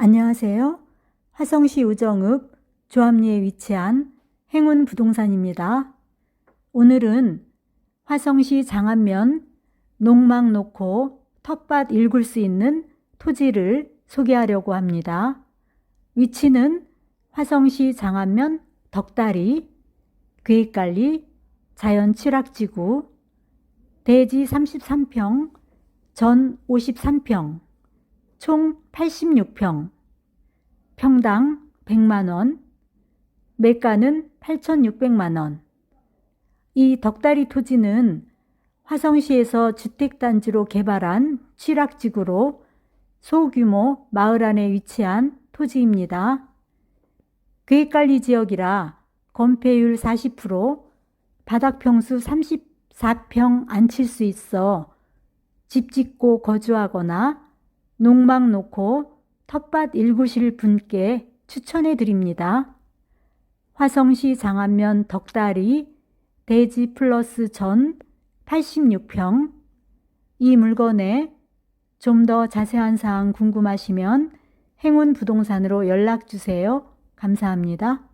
안녕하세요. 화성시 우정읍 조합리에 위치한 행운 부동산입니다. 오늘은 화성시 장안면 농막 놓고 텃밭 일굴 수 있는 토지를 소개하려고 합니다. 위치는 화성시 장안면 덕다리, 계획관리, 자연 칠학지구, 대지 33평, 전 53평, 총 86평, 평당 100만원, 매가는 8,600만원. 이 덕다리 토지는 화성시에서 주택단지로 개발한 칠학지구로 소규모 마을 안에 위치한 토지입니다. 계획관리 지역이라 건폐율 40%, 바닥평수 34평 안칠 수 있어 집 짓고 거주하거나 농막 놓고 텃밭 일구실 분께 추천해 드립니다. 화성시 장안면 덕다리 대지 플러스 전 86평 이 물건에 좀 더 자세한 사항 궁금하시면 행운 부동산으로 연락 주세요. 감사합니다.